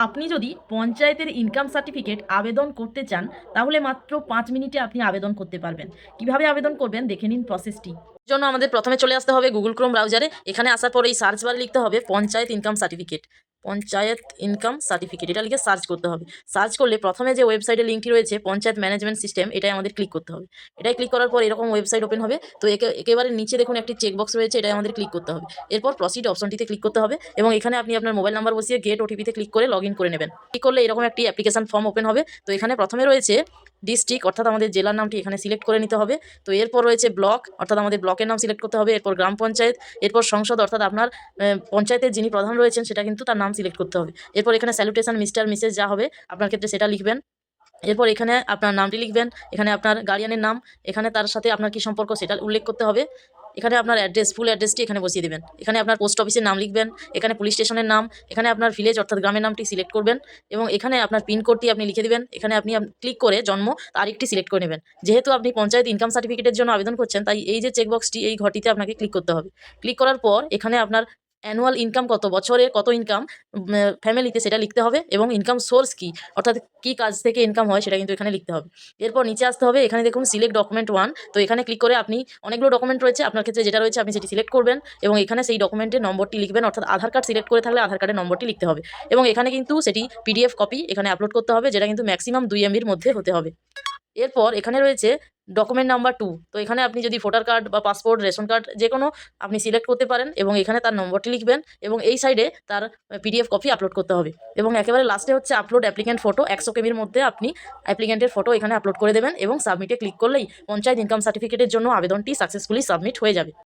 আপনি যদি পঞ্চায়েতের ইনকাম সার্টিফিকেট আবেদন করতে চান, তাহলে মাত্র পাঁচ মিনিটে আপনি আবেদন করতে পারবেন। কীভাবে আবেদন করবেন দেখে নিন প্রসেসটি জন্য আমাদের প্রথমে চলে আসতে হবে গুগল ক্রোম ব্রাউজারে এখানে আসার পর এই সার্চ বারে লিখতে হবে panchayat income certificate panchayat income certificate এটা লিখে সার্চ করতে হবে। সার্চ করলে প্রথমে যে ওয়েবসাইটে লিঙ্কটি রয়েছে, পঞ্চায়েত ম্যানেজমেন্ট সিস্টেম এটাই আমাদের ক্লিক করতে হবে। এটাই ক্লিক করার পর এরকম ওয়েবসাইট ওপেন হবে। তো একে, একেবারে নিচে দেখুন একটি চেকবক্স রয়েছে, এটাই আমাদের ক্লিক করতে হবে। এরপর প্রসিড অপশনটিতে ক্লিক করতে হবে এবং এখানে আপনি আপনার মোবাইল নাম্বার বসিয়ে গেট ওটিপিতে ক্লিক করে লগ করে নেবেন। ক্লিক করলে এরকম একটি অ্যাপ্লিকেশন ফর্ম ওপেন হবে। তো এখানে প্রথমে রয়েছে ডিস্ট্রিক্ট অর্থাৎ আমাদের জেলার নামটি এখানে সিলেক্ট করে নিতে হবে। তো এরপর রয়েছে ব্লক অর্থাৎ আমাদের ব্লকের নাম সিলেক্ট করতে হবে। এরপর গ্রাম পঞ্চায়েত, এরপর সংসদ, অর্থাৎ আপনার পঞ্চায়েতের যিনি প্রধান রয়েছেন, সেটা কিন্তু তার নাম সিলেক্ট করতে হবে। এরপর এখানে স্যালুটেশন মিস্টার মিসেস যা হবে, আপনার ক্ষেত্রে সেটা লিখবেন। এরপর এখানে আপনার নামটি লিখবেন, এখানে আপনার গার্ডিয়ানের নাম, এখানে তার সাথে আপনার কি সম্পর্ক সেটা উল্লেখ করতে হবে। এখানে আপনার অ্যাড্রেস ফুল অ্যাড্রেসটি এখানে বসিয়ে দেবেন। এখানে আপনার পোস্ট অফিসের নাম লিখবেন, এখানে পুলিশ স্টেশনের নাম, এখানে আপনার ভিলেজ অর্থাৎ গ্রামের নামটি সিলেক্ট করবেন এবং এখানে আপনার পিনকোডটি আপনি লিখে দেবেন। এখানে আপনি ক্লিক করে জন্ম তারিখটি সিলেক্ট করে নেবেন। যেহেতু আপনি পঞ্চায়েত ইনকাম সার্টিফিকেটের জন্য আবেদন করছেন, তাই এই যে চেকবক্সটি এই ঘটিতে আপনাকে ক্লিক করতে হবে। ক্লিক করার পর এখানে আপনার অ্যানুয়াল ইনকাম কত? বছরে কত ইনকাম ফ্যামিলিতে সেটা লিখতে হবে এবং ইনকাম সোর্স কী? অর্থাৎ কী কাজ থেকে ইনকাম হয় সেটা কিন্তু এখানে লিখতে হবে। এরপর নিচে আসতে হবে, এখানে দেখুন সিলেক্ট ডকুমেন্ট ওয়ান তো এখানে ক্লিক করে আপনি অনেকগুলো ডকুমেন্ট রয়েছে, আপনার ক্ষেত্রে যেটা রয়েছে আপনি সেটি সিলেক্ট করবেন এবং এখানে সেই ডকুমেন্টের নম্বরটি লিখবেন, অর্থাৎ আধার কার্ড সিলেক্ট করে থাকলে আধার কার্ডের নম্বরটি লিখতে হবে এবং এখানে কিন্তু সেটি পিডিএফ কপি এখানে আপলোড করতে হবে, যেটা কিন্তু ম্যাক্সিমাম দুই এমবির মধ্যে হতে হবে। এরপর এখানে রয়েছে ডকুমেন্ট নাম্বার টু তো এখানে আপনি যদি ভোটার কার্ড বা পাসপোর্ট রেশন কার্ড যে কোনো আপনি সিলেক্ট করতে পারেন এবং এখানে তার নম্বরটি লিখবেন এবং এই সাইডে তার পিডিএফ কপি আপলোড করতে হবে এবং একেবারে লাস্টে হচ্ছে আপলোড অ্যাপ্লিকেন্ট ফটো একশো কেমির মধ্যে আপনি অ্যাপ্লিকেন্টের ফটো এখানে আপলোড করে দেবেন এবং সাবমিটে ক্লিক করলেই পঞ্চায়েত ইনকাম সার্টিফিকেটের জন্য আবেদনটি সাকসেসফুলি সাবমিট হয়ে যাবে।